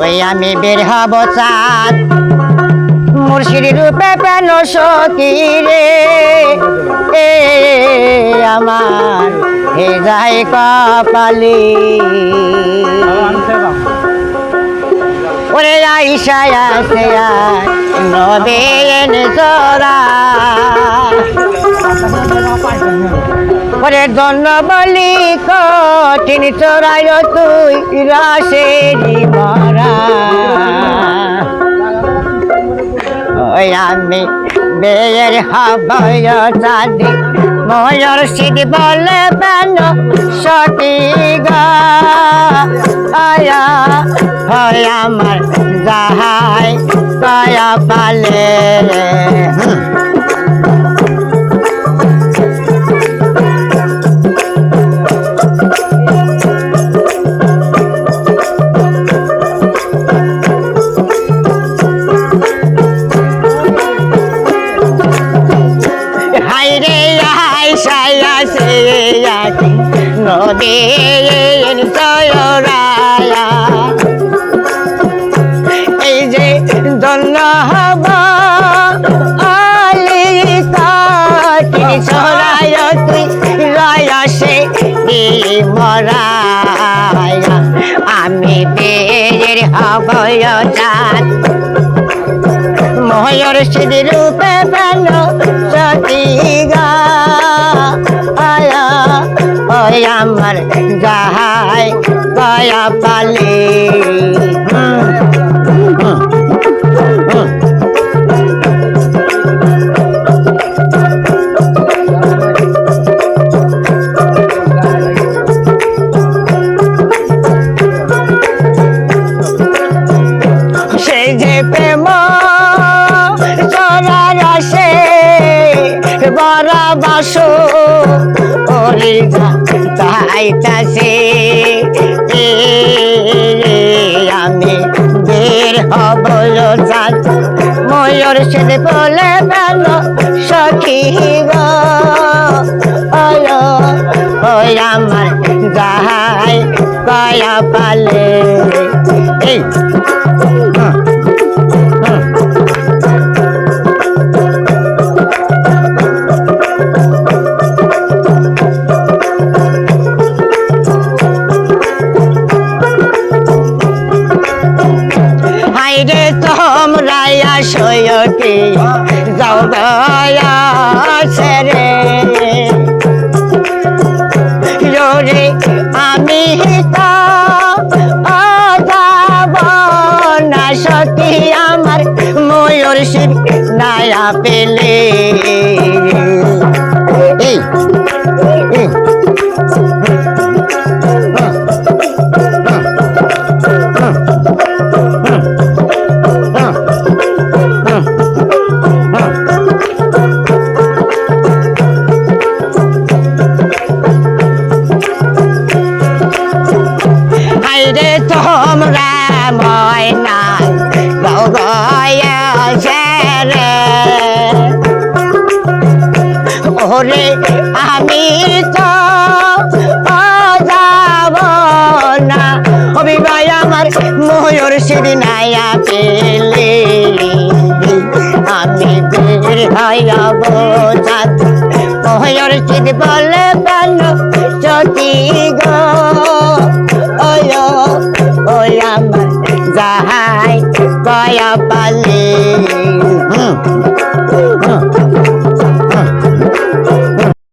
ওই আমি বের হব চাঁদ। মুর্শিদ রূপে পেন সখী এ, আমার হে যাই কপালি। ওরে আইসা আসে নবেন চরা ওরে ধন্য বলি, কঠিন চড়াই তুই রাশেরি মরা আমি বেয়ের হবয় চাঁদি, ময়ূর সিদ বলে বেন সতী গা। আয়া হয় আমার যাহাই কয়া পালে নদীর তয়রায়া এই যে দন্ন হব আলি কাটি ছড়ায় তুই রয়সে মরায়া আমি বের হব জাত ময়ূর সিদ্ধি রূপে প্রাণ সতীগা আয়া ওই আমার যাহাই কয়া পালি হুম, হুম, হুম। বড় বাসো, ওরে তাইতাছে এ, আমি বের হব চাঁদ ময়ূর সে বলে বেল সখী ওই আমার যাহাই পালে। এই গয়া আমি না আমার ময়ূর শিব নায়া পেলে ওরে আমি তো যাব না। হবি ভাই আমার ময়ূর সিদিনায়া পেলে আমি বের হইয়াব চাঁদ ময়ূর সিদ বলে প্রাণ সতী গো। যাহাই কয়া পালে। হুম।